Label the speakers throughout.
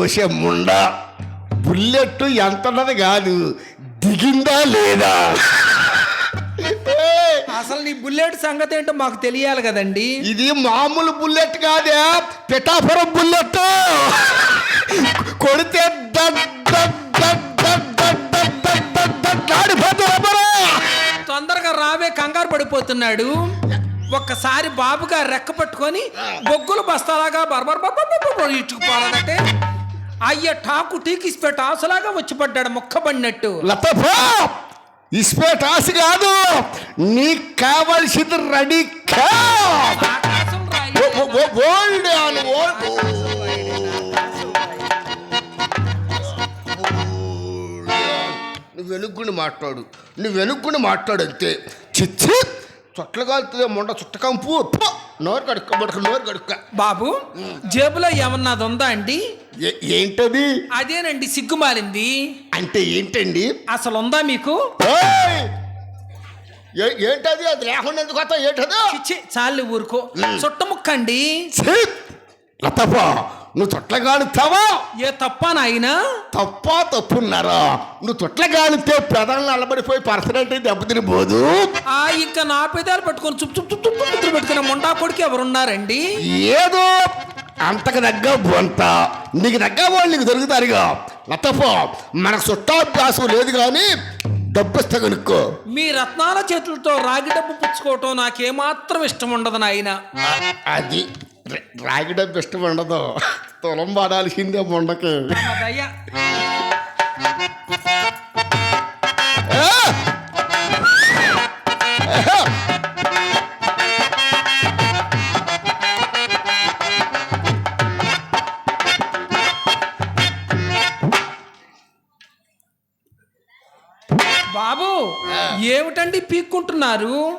Speaker 1: వచ్చే ముండ. బుల్లెట్ ఎంత ఉన్నది కాదు. దిగిందా లేదా?
Speaker 2: అసలు నీ బుల్లెట్ సంగతి ఏంటో మాకు తెలియాలి కదండి.
Speaker 1: ఇది మామూలు బుల్లెట్ కాదే పిఠాపురం బుల్లెట్ కొడితే
Speaker 2: తొందరగా రావే కంగారు పడిపోతున్నాడు. ఒక్కసారి బాబుగా రెక్క పట్టుకొని బొగ్గులు బస్తాలాగా బర్బర్ బర్బర్ ఇట్టుకుపోవాలంటే అయ్య టాకు టీకిసిపెట్ట ఆసలాగా వచ్చి పడ్డాడు మొక్కబడినట్టు
Speaker 1: ఇస్పేట్ ఆశ కాదు. నీకు కావలసింది రెడీ. ఓల్డ్ నువ్వు వెనుక్కుని మాట్లాడు. నువ్వు వెనుక్కుని మాట్లాడు అంతే చిచ్చి! చుట్టలు కాలుతుంది మొండ చుట్టకంపు పో! నోరు కడుక్క బడుక నోరు కడుక్క.
Speaker 2: బాబు జేబులో ఏమన్నది ఉందా అండి?
Speaker 1: ఏంటది?
Speaker 2: అదేనండి సిగ్గుమాలింది.
Speaker 1: అంటే ఏంటండి?
Speaker 2: అసలు ఉందా మీకు
Speaker 1: ఏంటది? అది లేకుండా ఎందుకు? ఏంటది?
Speaker 2: చాలు ఊరుకో. చుట్టముక్కండి
Speaker 1: ఛీ! లతప్ప నువ్వు తొట్ల గాలుతావా
Speaker 2: ఏ తప్ప నాయనా?
Speaker 1: తప్ప తప్పున్నారా? నువ్వు తొట్ల గాలితే ప్రధాన అల్లబడిపోయి పర్సనాలిటీ దెబ్బతిని పోదు
Speaker 2: ఆ ఇంకా నా పెదాలు పట్టుకొని చుప్ చుప్ చుప్ చుప్ ముద్దులు పెట్టుకున్న మొండా కొడుకు ఎవరున్నారండి?
Speaker 1: ఏదో అంతకు తగ్గ బొంత నీకు తగ్గ వాళ్ళు నీకు దొరుకుతారుగా. లతప్ప మనకు చుట్టాభ్యాసం లేదు కానీ డబ్బిస్తా కనుక్కో.
Speaker 2: మీ రత్నాల చేతులతో రాగి డబ్బు పుచ్చుకోవటం నాకేమాత్రం ఇష్టం ఉండదు నాయన.
Speaker 1: అది రాగడం రాగి ఇష్టం ఉండదు. తులం పడాల్సిందే మొండకి.
Speaker 2: ఏమిటండి పీక్కుంటున్నారు.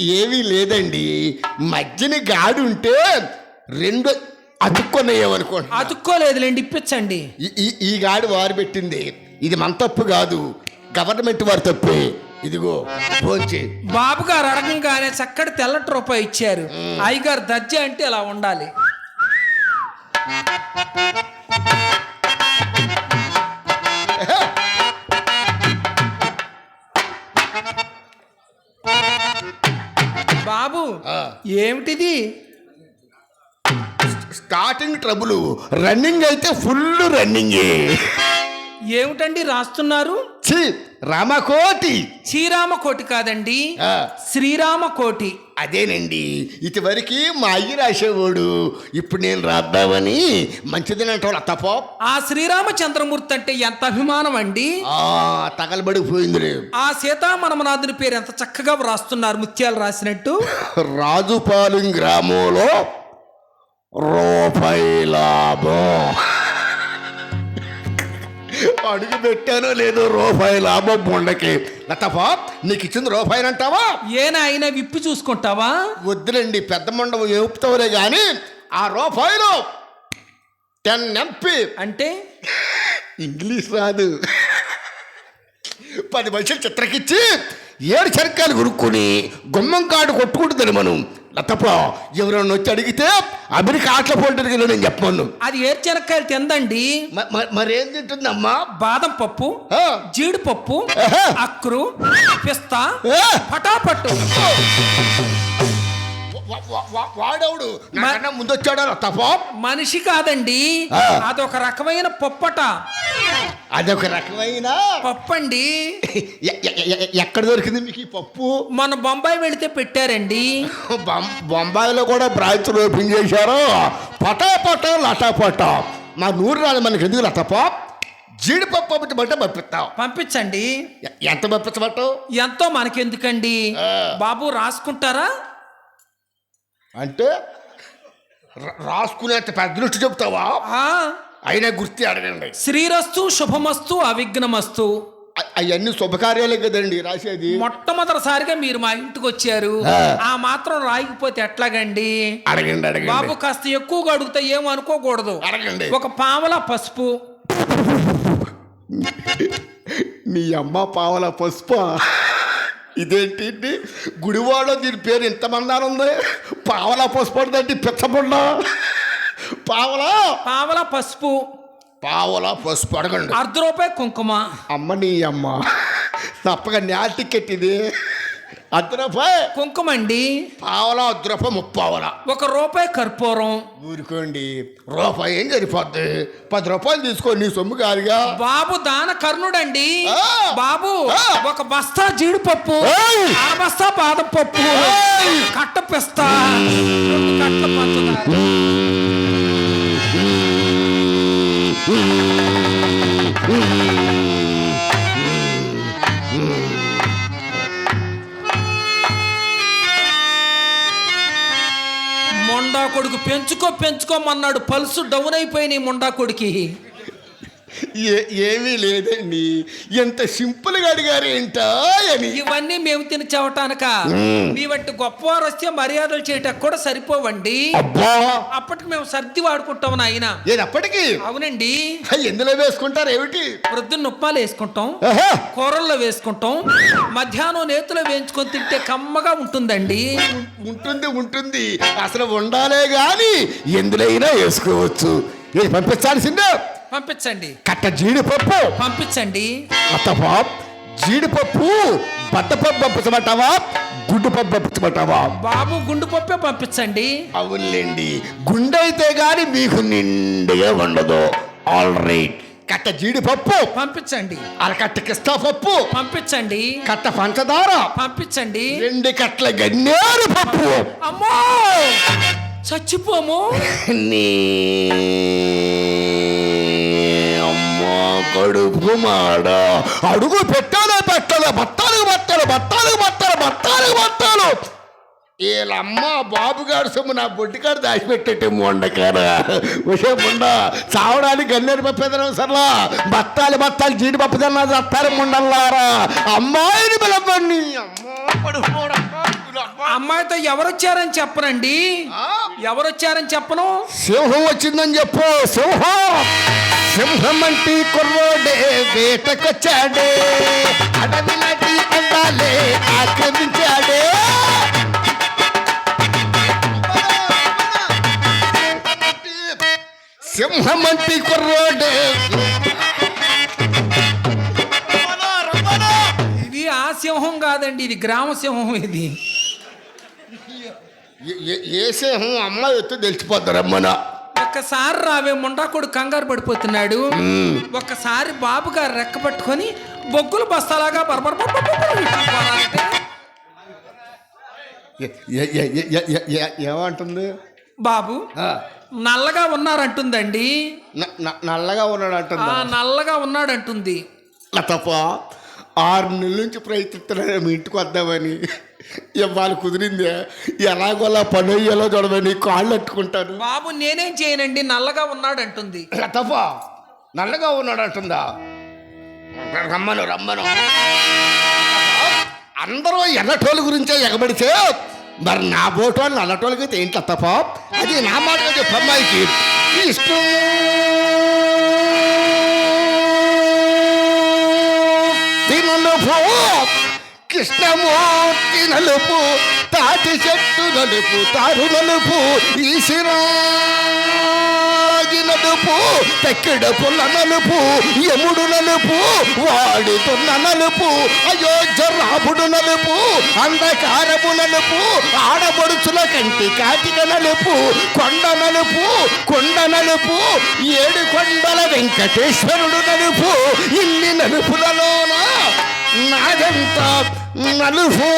Speaker 1: ఏమీ లేదండి. మధ్యని గాడి ఉంటే రెండు అతుక్కున్నాయేమనుకోండి
Speaker 2: అతుక్కోలేదులేండి ఇప్పించండి.
Speaker 1: ఈ- గాడి వారు పెట్టింది ఇది మన తప్పు కాదు. గవర్నమెంట్ వారి తప్పే. ఇదిగో భోంచే
Speaker 2: బాబు గారు అడగంగానే చక్కటి తెల్లటి రూపాయి ఇచ్చారు. అయ్యగారు దజ్జ అంటే ఇలా ఉండాలి. బాబు. ఏమిటిది?
Speaker 1: Starting trouble. రన్నింగ్ అయితే ఫుల్ రన్నింగే.
Speaker 2: ఏమిటండి రాస్తున్నారు?
Speaker 1: రామకోటి.
Speaker 2: శ్రీరామ కోటి కాదండి
Speaker 1: ఆ,
Speaker 2: శ్రీరామ కోటి
Speaker 1: అదేనండి. ఇటువరకు మా అయ్యి రాసేవాడు. ఇప్పుడు నేను రాద్దామని మంచిదినంటే తప్ప
Speaker 2: ఆ శ్రీరామచంద్రమూర్తి అంటే ఎంత అభిమానం అండి
Speaker 1: ఆ తగలబడిపోయిందిలే.
Speaker 2: ఆ సీతామనమనాథుని పేరు ఎంత చక్కగా వ్రాస్తున్నారు ముత్యాలు రాసినట్టు?
Speaker 1: రాజుపాలెం గ్రామంలో రూపాయి లాభం. అడుగు పెట్టానో లేదో రూపాయి లాభం బొండకి. లతఫా నీకు ఇచ్చింది రూపాయలు అంటావా?
Speaker 2: ఏనాయన విప్పి చూసుకుంటావా?
Speaker 1: వద్దులండి పెద్ద మండపం ఏపుతావులే కానీ ఆ రూపాయలు టెన్ ఎంపీ
Speaker 2: అంటే?
Speaker 1: ఇంగ్లీష్ రాదు. పది మనుషులు చిత్రకిచ్చి ఏడు చెరకాయలు కొనుక్కొని గుమ్మం కాడు కొట్టుకుంటుంది మనం. లతప్ప ఎవరైనా వచ్చి అడిగితే అమెరికా ఆటల పోటీ నేను చెప్పమను.
Speaker 2: అది ఏర్చెనక్కాయలు తిందండి.
Speaker 1: మరేం తింటుందమ్మా?
Speaker 2: బాదం పప్పు జీడిపప్పు. అక్రు పిస్తా పటాపట్టు.
Speaker 1: వాడవుడు? ముందు వచ్చాడా లతప్ప
Speaker 2: మనిషి కాదండి. అదొక రకమైన పప్పట.
Speaker 1: అదొక రకమైన
Speaker 2: పప్పండి.
Speaker 1: ఎ- ఎక్కడ దొరికింది మీకు ఈ పప్పు?
Speaker 2: మన బొంబాయి వెళితే పెట్టారండి.
Speaker 1: బొంబాయిలో కూడా బ్రాంచ్లు ఓపెన్ చేశారు. పటాపట లటాపట. మా నూరు రాదు మనకి ఎందుకు లటప జీడిపప్పు పంపించమంటే పంపిస్తాం.
Speaker 2: పంపించండి.
Speaker 1: ఎంత పంపించమంటావు?
Speaker 2: ఎంతో మనకెందుకండి. బాబు రాసుకుంటారా?
Speaker 1: అంటే రాసుకునేంత పెద్ద దృష్టి చెప్తావా
Speaker 2: ఆ.
Speaker 1: అయినా గుర్తి అడగండి
Speaker 2: శ్రీరస్తు శుభమస్తు అవిఘ్నమస్తు.
Speaker 1: అవన్నీ శుభకార్యాలే కదండి రాసేది.
Speaker 2: మొట్టమొదటిసారిగా మీరు మా ఇంటికి వచ్చారు.
Speaker 1: ఆ.
Speaker 2: ఆ మాత్రం రాయకపోతే ఎట్లాగండి?
Speaker 1: అడగండి అడగండి.
Speaker 2: బాబు కాస్త ఎక్కువగా అడిగితే ఏం అనుకోకూడదు.
Speaker 1: అడగండి.
Speaker 2: ఒక పావల పసుపు.
Speaker 1: నీ అమ్మ పావల పసుప? ఇదేంటి? ఇది? గుడివాడలో దీని పేరు ఇంతమంది ఉంది? పావలా పసుపడుదంటే పిచ్చబుండ పావలా?
Speaker 2: పావల పసుపు.
Speaker 1: పావలా పసుపు అడగండి.
Speaker 2: అర్ధ రూపాయి కుంకుమ.
Speaker 1: అమ్మ నీ అమ్మ. తప్పగా న్యాల టికెట్ ఇది. అర్ధ రూపాయి
Speaker 2: కుంకుమ అండి
Speaker 1: పావలా అర్ధ రూపాయి ముప్పావలా.
Speaker 2: ఒక రూపాయి కర్పూరం.
Speaker 1: ఊరుకోండి. రూపాయి ఏం సరిపోద్ది? పది రూపాయలు తీసుకోండి నీ సొమ్ము కాదుగా
Speaker 2: బాబు దాన కర్ణుడండి.
Speaker 1: ఆ!
Speaker 2: బాబు
Speaker 1: ఆ!
Speaker 2: ఒక బస్తా జీడిపప్పు! అర బస్తా బాదం పప్పు! కట్ట పిస్తా రెండు కట్టల పంచదార. కొడుకు పెంచుకో పెంచుకోమన్నాడు. పల్సు డౌన్ అయిపోయినాయి ముండా కొడుకి.
Speaker 1: ఏ ఏమీ లేదండి. ఎంత సింపుల్గా అడిగారు ఏంటా అని.
Speaker 2: ఇవన్నీ మేము తిని చెవటానక? మీ వంటి గొప్పవారు వస్తే మర్యాదలు చేయటం కూడా సరిపోవండి. అప్పటికి మేము సర్ది వాడుకుంటాం నాయన.
Speaker 1: అప్పటికి?
Speaker 2: అవునండి.
Speaker 1: ఎందులో వేసుకుంటారు ఏమిటి?
Speaker 2: ప్రొద్దున్న ఉప్మాలు వేసుకుంటాం కూరల్లో వేసుకుంటాం మధ్యాహ్నం నేతిలో వేయించుకొని తింటే కమ్మగా ఉంటుందండి.
Speaker 1: ఉంటుంది ఉంటుంది. అసలు ఉండాలే గాని ఎందులైనా వేసుకోవచ్చు. ఇది పంపించాల్సిందే?
Speaker 2: పంపించండి.
Speaker 1: కట్ట జీడిపప్పు.
Speaker 2: పంపించండి.
Speaker 1: అత్తపా జీడిపప్పు బట్టపప్పు పంపించమంటావా గుడ్డు పప్పు పంపించమంటావా?
Speaker 2: బాబు గుండు పప్పే పంపించండి.
Speaker 1: అవునులేండి. గుండె అయితే గాని మీకు నిండుగా ఉండదు. ఆల్ రైట్ కట్ట జీడిపప్పు.
Speaker 2: పంపించండి.
Speaker 1: అరకట్ట కిస్తా పప్పు
Speaker 2: పంపించండి.
Speaker 1: కట్ట పంచదార.
Speaker 2: పంపించండి.
Speaker 1: రెండు కట్ల గన్నేరు పప్పు.
Speaker 2: అమ్మో! చచ్చిపోము.
Speaker 1: నీ కడుపు అడుగు పెట్టాలో పెట్టాలి బత్తాలకు బత్తాలు బత్తాలకు బత్తాలు బత్తాలకు బట్టాలు. వీళ్ళమ్మ బాబుగారు సొమ్ము నా బొడ్డికాడు దాచిపెట్టేటే మొండకార విషయం ముండ చావడానికి గన్నేరు పప్పేదనం సర్లా బత్తాలు బత్తాలు జీడిపప్పు తిన్నా చత్తారు ముండల్లారా? అమ్మాయిని పిలవండి. అమ్మా పడుకోవడం
Speaker 2: అమ్మాయితో ఎవరొచ్చారని చెప్పనండి? ఎవరొచ్చారని చెప్పను?
Speaker 1: సింహం వచ్చిందని చెప్పు సింహం. సింహం అంటే కుర్రోడే వేటకొచ్చాడే. అడవి అందాలే ఆక్రమించాడే. సింహం అంటే కుర్రోడే.
Speaker 2: ఇది ఆ సింహం కాదండి ఇది గ్రామ సింహం ఇది.
Speaker 1: ఏ- ఏ- ఏ సింహం అమ్మాయి ఎత్తు తెలిసిపోతారమ్మన
Speaker 2: ఒక్కసారి రావే ముండాకుడు కంగారు పడిపోతున్నాడు. ఒక్కసారి బాబు గారు రెక్క పట్టుకొని బొగ్గులు బస్తాలాగా బరబర
Speaker 1: ఏమంటుంది?
Speaker 2: బాబు నల్లగా ఉన్నారంటుందండి.
Speaker 1: నల్లగా ఉన్నాడు అంటుందా
Speaker 2: నల్లగా ఉన్నాడంటుంది.
Speaker 1: తప్ప ఆరు నెలల నుంచి ప్రయత్నిస్తున్నాను మీ ఇంటికి వద్దామని. ఇవాళ కుదిరిందే. ఎలాగోలా పని అయ్యేలో చూడమని కాళ్ళు అట్టుకుంటాను
Speaker 2: బాబు నేనేం చేయనండి నల్లగా ఉన్నాడంటుంది.
Speaker 1: తప్ప నల్లగా ఉన్నాడు అంటుందా రమ్మను రమ్మను. అందరూ ఎర్రటోళ్ళ గురించే ఎగబడితే మరి నా బోటో నల్లటోళ్ళకి ఏంటి తప్ప అది నా మాట చెప్పు అమ్మాయికి. ఇష్టం. తినలుపు కృష్ణమూర్తి నలుపు తాటి చెట్టు నలుపు తారు నలుపు ఈశ్వరాగి నలుపు తెక్కిడ పుల్ల నలుపు యముడు నలుపు వాడుతున్న నలుపు అయోధ్య రాముడు నలుపు అంధకారము నలుపు ఆడబడుచుల కంటి కాటిక నలుపు కొండ నలుపు కొండ నలుపు ఏడు కొండల వెంకటేశ్వరుడు నలుపు ఇన్ని నలుపులలోన నాదంతా నలుపు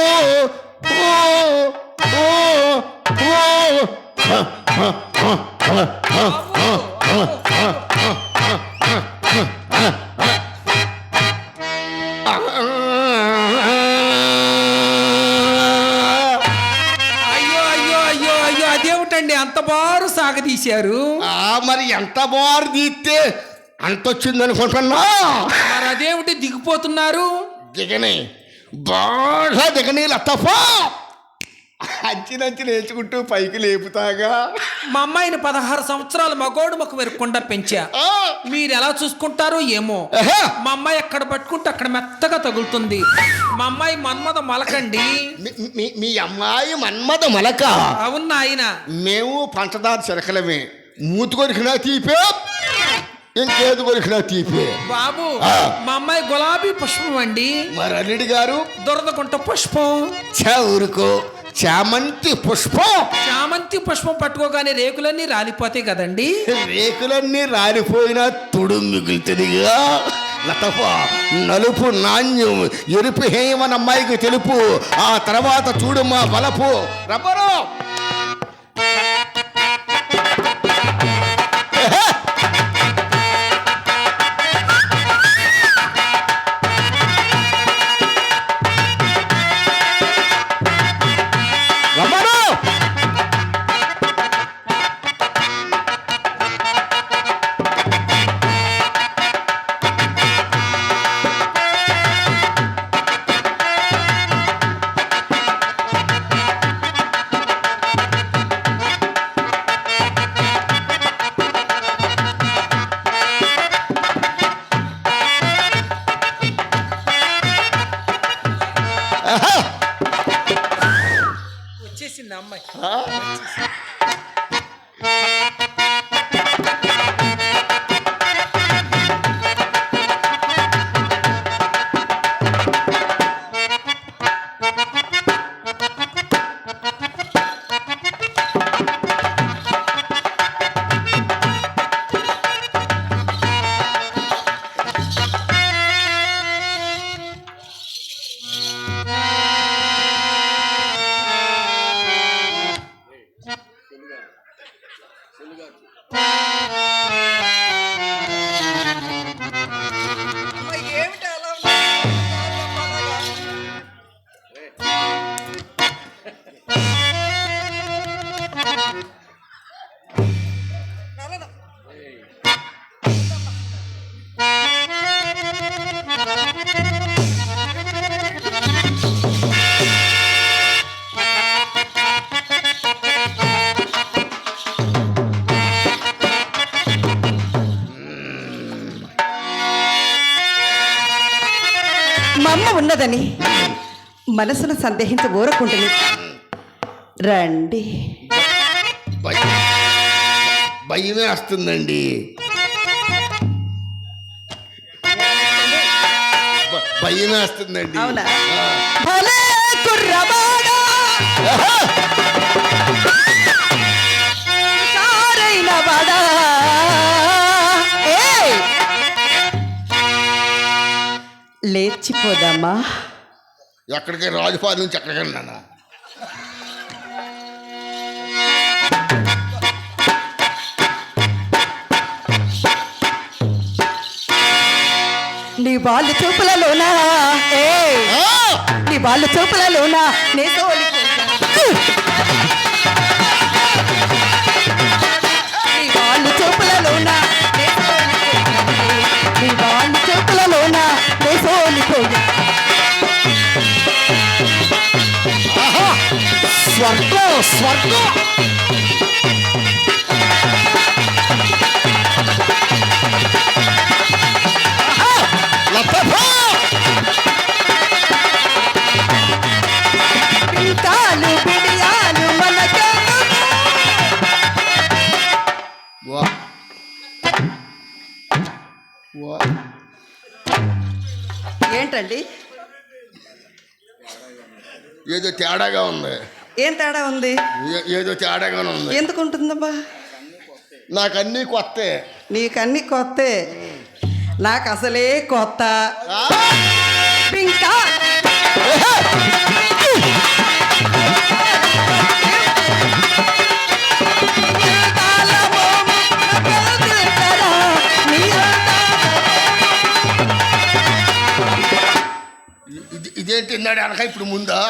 Speaker 2: అంత బారు సాగదీశారు
Speaker 1: ఆ, మరి ఎంత బారు తీస్తే అంత వచ్చింది అనుకుంటున్నా
Speaker 2: మరి అదేమిటి దిగిపోతున్నారు?
Speaker 1: దిగని. బాగా దిగని లత్తఫా అంచినంచి నేర్చుకుంటూ పైకి లేపుతాగా.
Speaker 2: మా అమ్మాయిని పదహారు సంవత్సరాలు మగోడు మొక్క వెరకుండా పెంచా.
Speaker 1: ఆ,
Speaker 2: మీరు ఎలా చూసుకుంటారో ఏమో. మా అమ్మాయి ఎక్కడ పట్టుకుంటే అక్కడ మెత్తగా తగులుతుంది. మా అమ్మాయి మన్మద మలకండి.
Speaker 1: మీ- అమ్మాయి మన్మద మలక.
Speaker 2: అవును ఆయన
Speaker 1: మేము పంచదార చిరకలమే. మూతి కొరికినా తీపే. ఇంకేది కొరికినా తీపే?
Speaker 2: బాబు. మా అమ్మాయి గులాబీ పుష్పం అండి.
Speaker 1: మరి అల్లుడి గారు?
Speaker 2: దురదగుంట పుష్పం.
Speaker 1: చా ఊరుకో. చామంతి పుష్పం?
Speaker 2: చామంతి పుష్పం పట్టుకోగానే రేకులన్నీ రాలిపోతాయి కదండి.
Speaker 1: రేకులన్నీ రాలిపోయినా తుడు మిగులుతుందిగా లతఫ నలుపు నాణ్యం ఎరుపు హేయమని అమ్మాయికి తెలుపు. ఆ తర్వాత చూడు మా బలపు. రబ్బరు!
Speaker 3: మనసును సందేహించ ఊరకుంటుంది. రండి.
Speaker 1: భయ- భయమే వస్తుందండి. భయమే వస్తుందండి.
Speaker 3: అవునా? లేచిపోదామా?
Speaker 1: ఎక్కడికి? రాజుపాలెం నుంచి ఎక్కడికి నాన్న.
Speaker 3: నీ వాళ్ళు చూపులలోనా? ఏ! నీ వాళ్ళు చూపులలోనా? నే తోలిపోతా.
Speaker 1: స్వర్గం స్వర్గం.
Speaker 3: ఏంటండి?
Speaker 1: ఏదో తేడాగా ఉంది.
Speaker 3: ఏం తేడా ఉంది?
Speaker 1: ఏదో తేడాగానే ఉంది.
Speaker 3: ఎందుకు ఉంటుందబ్బా
Speaker 1: నాకు అన్నీ కొత్తే.
Speaker 3: నీకన్నీ కొత్తే. నాకు అసలే కొత్త! ఇంకా
Speaker 1: ఇది ఇదేంటి ఇందాడు అనక ఇప్పుడు ముందా?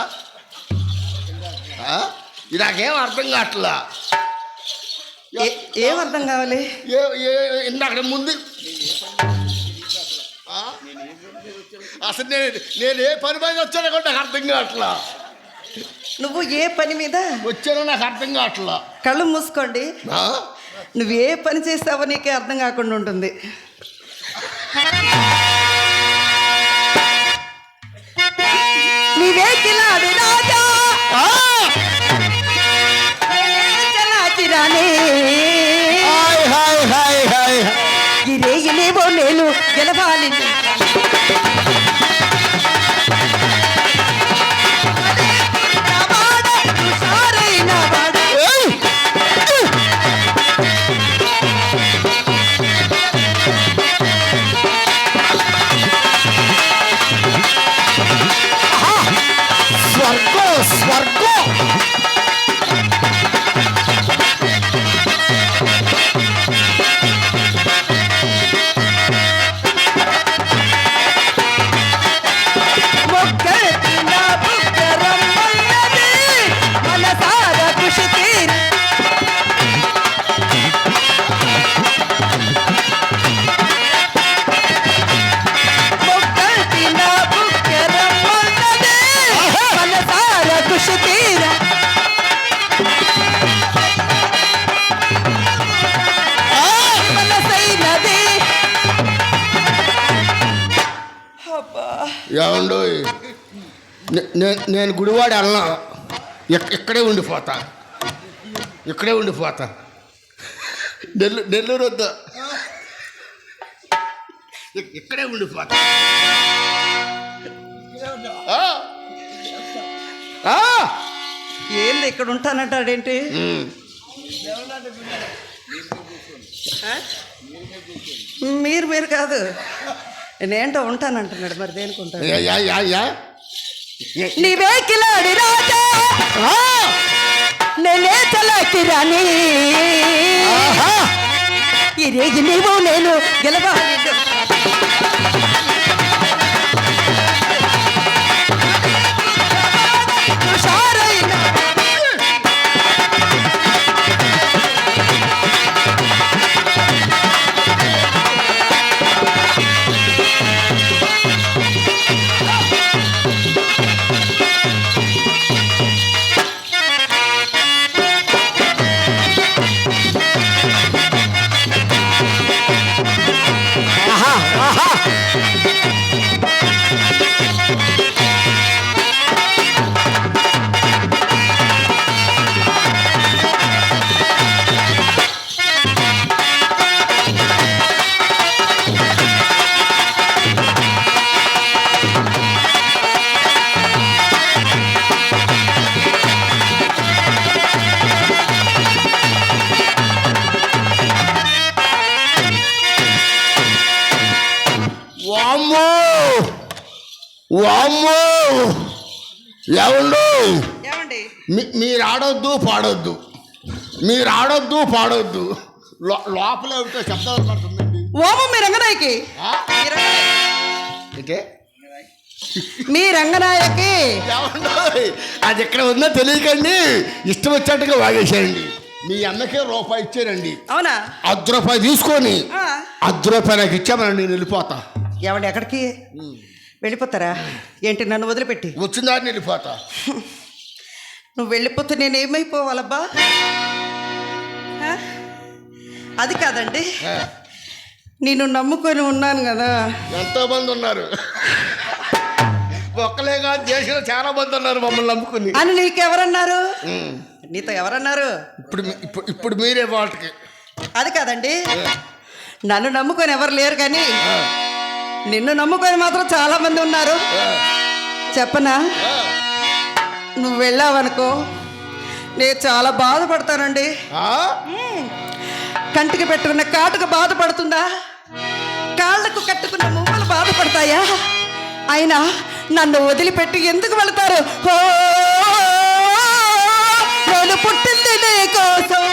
Speaker 1: నాకేం అర్థం కావట్లా?
Speaker 3: ఏ- ఏం అర్థం కావాలి?
Speaker 1: ఇందాక ముందు? అసలు నేను నేను ఏ పని మీద వచ్చానో కూడా నాకు అర్థం కావట్లా.
Speaker 3: నువ్వు ఏ పని మీద?
Speaker 1: వచ్చానో నాకు అర్థం కావట్లా.
Speaker 3: కళ్ళు మూసుకోండి.
Speaker 1: ఆ?
Speaker 3: నువ్వు ఏ పని చేస్తావో నీకే అర్థం కాకుండా ఉంటుంది. నీవే కిలాడి రాజా
Speaker 1: ఆ! హాయ్ హాయ్ హాయ్ హాయ్
Speaker 3: గిరేగిలేవో నేను గెలవాలి
Speaker 1: ఏమండు? నేను గుడివాడ ఇక్- ఇక్కడే ఉండిపోతా. ఇక్కడే ఉండిపోతా. నెల్లు నెల్లూరు వద్దా. ఇక్- ఇక్కడే ఉండిపోతా.
Speaker 3: ఏంది ఇక్కడ ఉంటానంటాడేంటి? మీరు మీరు కాదు. నేనేంటో ఉంటానంటున్నాడు మరి దేనికి ఉంటాడు
Speaker 1: యా, యా, యా, యా.
Speaker 3: నీవే కిలాడి రాజా
Speaker 1: ఆ.
Speaker 3: నేనే రాని. ఈ రేగి నీవు నేను గెలవాలి
Speaker 1: వామ్మో! ఏమండు? మీరు ఆడొద్దు పాడొద్దు. మీరు ఆడొద్దు పాడొద్దు లోపల పడుతుందండి.
Speaker 3: ఓము మీ రంగనాయకి? మీ రంగనాయకి.
Speaker 1: ఏంటే
Speaker 3: మీ రంగనాయకి.
Speaker 1: ఏమండు? అది ఎక్కడ ఉందో తెలియకండి. ఇష్టం వచ్చినట్టుగా వాగేసేయండి. మీ అన్నకే రూపాయి ఇచ్చారండి
Speaker 3: అవునా?
Speaker 1: అర్ధ రూపాయి తీసుకొని. అర్ధ రూపాయి నాకు ఇచ్చామని నేను వెళ్ళిపోతా.
Speaker 3: ఏమండి ఎక్కడికి? వెళ్ళిపోతారా? ఏంటి నన్ను వదిలిపెట్టి?
Speaker 1: వచ్చిందాన్ని వెళ్ళిపోతా.
Speaker 3: నువ్వు వెళ్ళిపోతే నేను ఏమైపోవాలబ్బా? అది కాదండి. నేను నమ్ముకొని ఉన్నాను కదా.
Speaker 1: ఎంతో మంది ఉన్నారు. ఒక్కలే కాదు దేశంలో చాలా మంది ఉన్నారు మమ్మల్ని నమ్ముకుని.
Speaker 3: అని నీకెవరన్నారు. నీతో ఎవరన్నారు?
Speaker 1: ఇప్పుడు ఇప్పుడు ఇప్పుడు మీరే వాళ్ళకి.
Speaker 3: అది కాదండి. నన్ను నమ్ముకొని ఎవరు లేరు కానీ నిన్ను నమ్ముకొని మాత్రం చాలా మంది ఉన్నారు చెప్పనా నువ్వు వెళ్ళావనుకో నేను చాలా బాధపడతానండి కంటికి పెట్టుకున్న కాటుకు బాధపడుతుందా కాళ్ళకు కట్టుకున్న మువ్వలు బాధపడతాయా అయినా నన్ను వదిలిపెట్టి ఎందుకు వెళ్తారు పుట్టింది నీ కోసం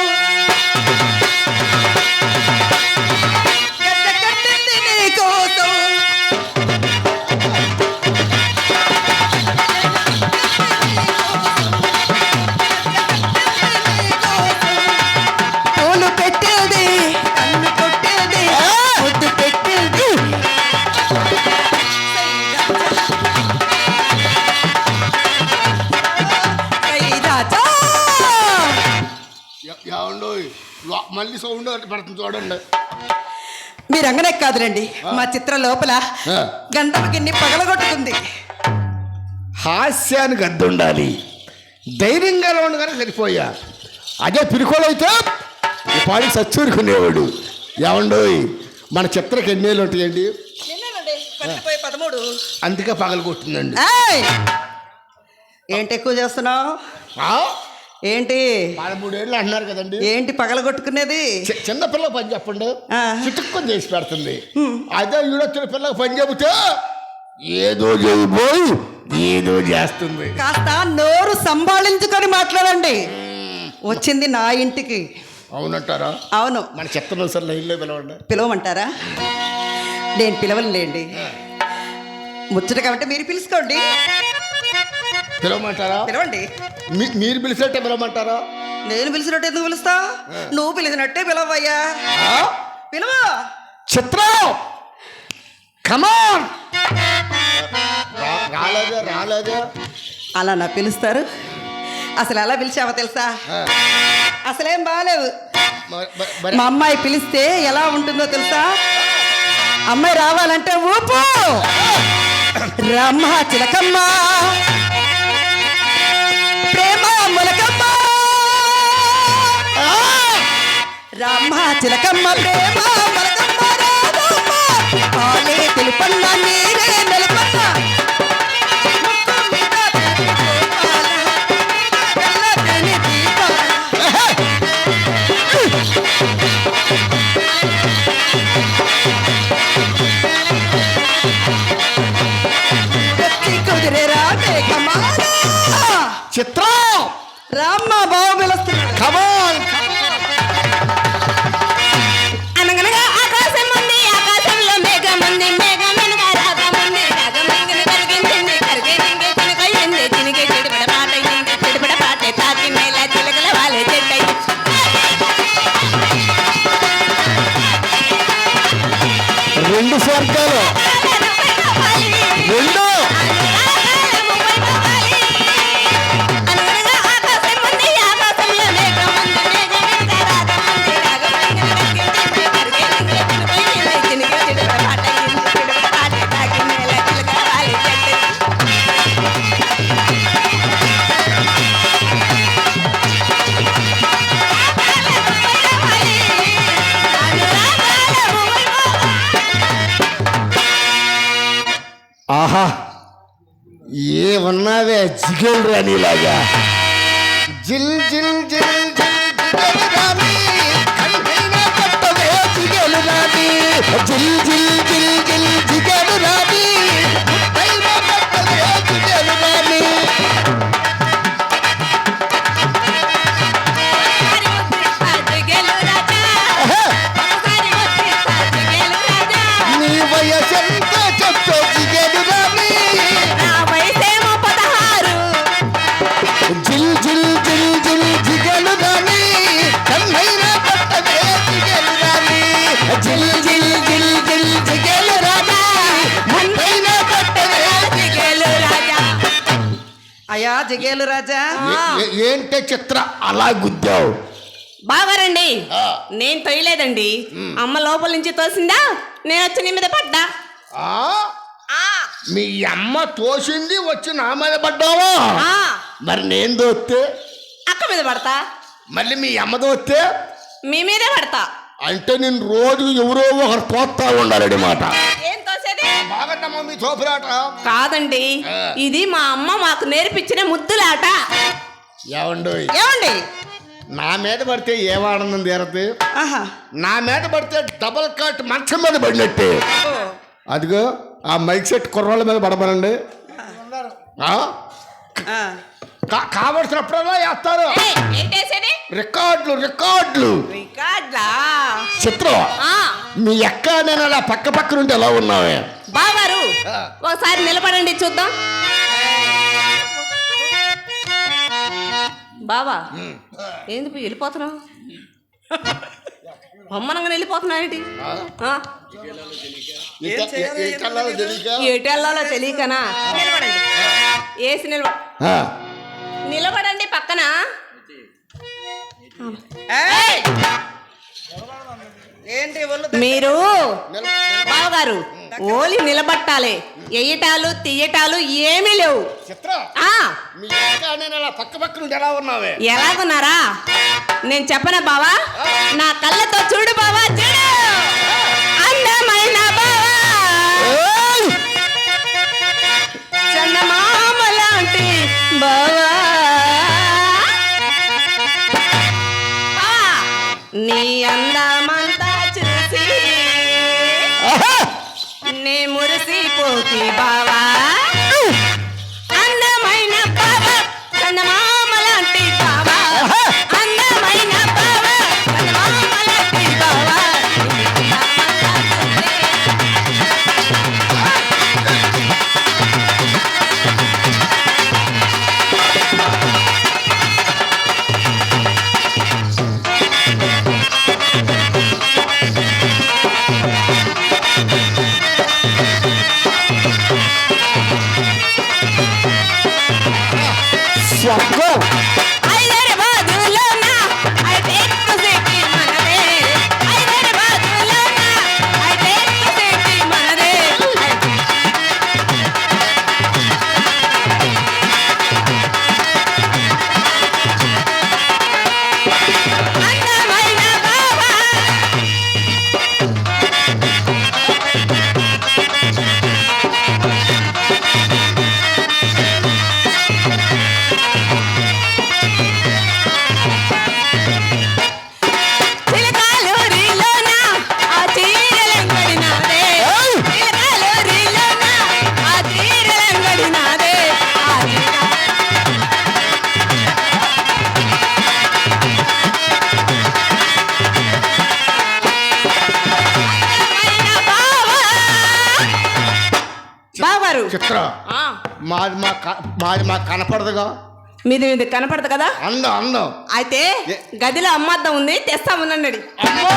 Speaker 3: మీరు అంగనే కాదులండి. మా చిత్రం లోపల గిన్నె పగలగొట్టుకుంది
Speaker 1: హాస్యానికి అద్దు ఉండాలి ధైర్యంగా ఉండగానే సరిపోయా. అదే పిరుకోడైతే ఈ పాడికి సచ్చూరుకునేవాడు. ఏమండోయ్ మన చిత్రకి ఎన్నేళ్ళు ఉంటాయండి?
Speaker 3: పదమూడు.
Speaker 1: అందుకే పగలు కొట్టిందండి
Speaker 3: ఏంటి ఎక్కువ చేస్తున్నావు?
Speaker 1: ఆ?
Speaker 3: ఏంటి?
Speaker 1: పదమూడేళ్ళు అంటున్నారు కదండి.
Speaker 3: ఏంటి పగలగొట్టుకునేది?
Speaker 1: చిన్న పిల్లకి పని చెప్పండి. చిటుక్కుని చేసి పెడుతుంది. అదే ఈడొచ్చిన పిల్లకి పని చెబితే ఏదో చేయబోయి ఏదో చేస్తుంది.
Speaker 3: కాస్త నోరు సంభాళించుకొని మాట్లాడండి. వచ్చింది నా ఇంటికి.
Speaker 1: అవునంటారా?
Speaker 3: అవును.
Speaker 1: మన చిత్రం సార్ లైన్లో పిలవండి.
Speaker 3: పిలవమంటారా? నేను పిలవలేండి ముచ్చట కాబట్టి మీరు పిలుచుకోండి.
Speaker 1: పిలవమంటారా?
Speaker 3: పిలవండి.
Speaker 1: మీరు పిలిచినట్టే పిలవమంటారా?
Speaker 3: నేను పిలిచినట్టు ఎందుకు పిలుస్తా? నువ్వు పిలిచినట్టే పిలవయ్యా? పిలవ?
Speaker 1: చిత్రం! కమాన్ రాలేదే రాలేదే.
Speaker 3: అలా నా పిలుస్తారు. అసలు ఎలా పిలిచావో తెలుసా. అసలేం బాగాలేదు మా అమ్మాయి పిలిస్తే ఎలా ఉంటుందో తెలుసా? అమ్మాయి రావాలంటే ఊపు. రమ్మ చిలకమ్మ. రామ చిలకమ్మ ప్రేమ మొలకమ్మ రాధమ్మ. పాలే తెలుపన్న నీరే నెలపన్న
Speaker 1: கிளகிள வாழை జిగేల్ రానిలాగా జిల్ జిల్ జిల్ జిల్ జిగేల్ రాణి. కళ్ళైనా పట్టవే జిగేల్ రాణి. జిల్ జిల్ జిల్ జిగేలు
Speaker 3: రాజా?
Speaker 1: ఏంటే చిత్ర? అలా గుద్దావు.
Speaker 4: బాగారండి. నేను తొయ్యలేదండి అమ్మ లోపల నుంచి తోసిందా? నేను వచ్చి నీ మీద పడ్డా?
Speaker 1: ఆ?
Speaker 4: ఆ,
Speaker 1: మీ అమ్మ తోసింది వచ్చి నా మీద పడ్డావా?
Speaker 4: ఆ,
Speaker 1: మరి నేను దోస్తే
Speaker 4: అక్క మీద పడతా?
Speaker 1: మళ్ళీ మీ అమ్మ దోస్తే
Speaker 4: మీ మీదే పడతా.
Speaker 1: అంటే నేను రోజు ఎవరో ఒకరు తోస్తా ఉండాలడి మాట మీ
Speaker 4: కాదండి. ఇది మా అమ్మ మాకు నేర్పించిన ముద్దులాట.
Speaker 1: ఏమండి
Speaker 3: ఏమండి?
Speaker 1: నా మీద పడితే ఏం ఆనందం తీరదు నా మీద పడితే డబల్ కట్ మంచం మీద పడినట్టే. అదిగో ఆ మైక్ సెట్ కుర్రాళ్ళ మీద పడమనండి. కావలసినప్పుడల్లా వేస్తారు రికార్డులు రికార్డులు.
Speaker 4: రికార్డ్లా
Speaker 1: చిత్రం.
Speaker 4: ఆ,
Speaker 1: మీ అక్క నేను అలా పక్క పక్క నుండి ఎలా ఉన్నావే?
Speaker 4: బాగారు
Speaker 1: ఆ.
Speaker 4: ఒకసారి నిలబడండి చూద్దాం. బావా ఎందుకు వెళ్ళిపోతున్నావు? బొమ్మనంగా వెళ్ళిపోతున్నావు ఏంటి? ఎటు వెళ్ళాలో తెలియకనా? నిలబడండి ఏసి నిలబ
Speaker 1: ఆ,
Speaker 4: నిలబడండి పక్కన? మీరు బావగారు ఓలి నిలబట్టాలి. ఎయ్యటాలు తీయటాలు ఏమీ లేవు.
Speaker 1: చిత్ర
Speaker 4: ఆ!
Speaker 1: మీ అక్క నేను అలా పక్క పక్క నుండి ఎలా ఉన్నావే?
Speaker 4: ఎలాగున్నారా? నేను చెప్పనా బావా? నా కళ్ళతో చూడు బావా చూడు! అందమైన బావా! చందమామ లాంటి బావా! నీ అందమంతా చూసి నే మురిసిపోతి బావా.
Speaker 1: మాది మాకు కనపడదుగా.
Speaker 4: మీది మీది కనపడదు కదా?
Speaker 1: అందం అందం
Speaker 4: అయితే గదిలో అమ్మద్దం ఉంది తెస్తామన్నాడు
Speaker 1: అమ్మో!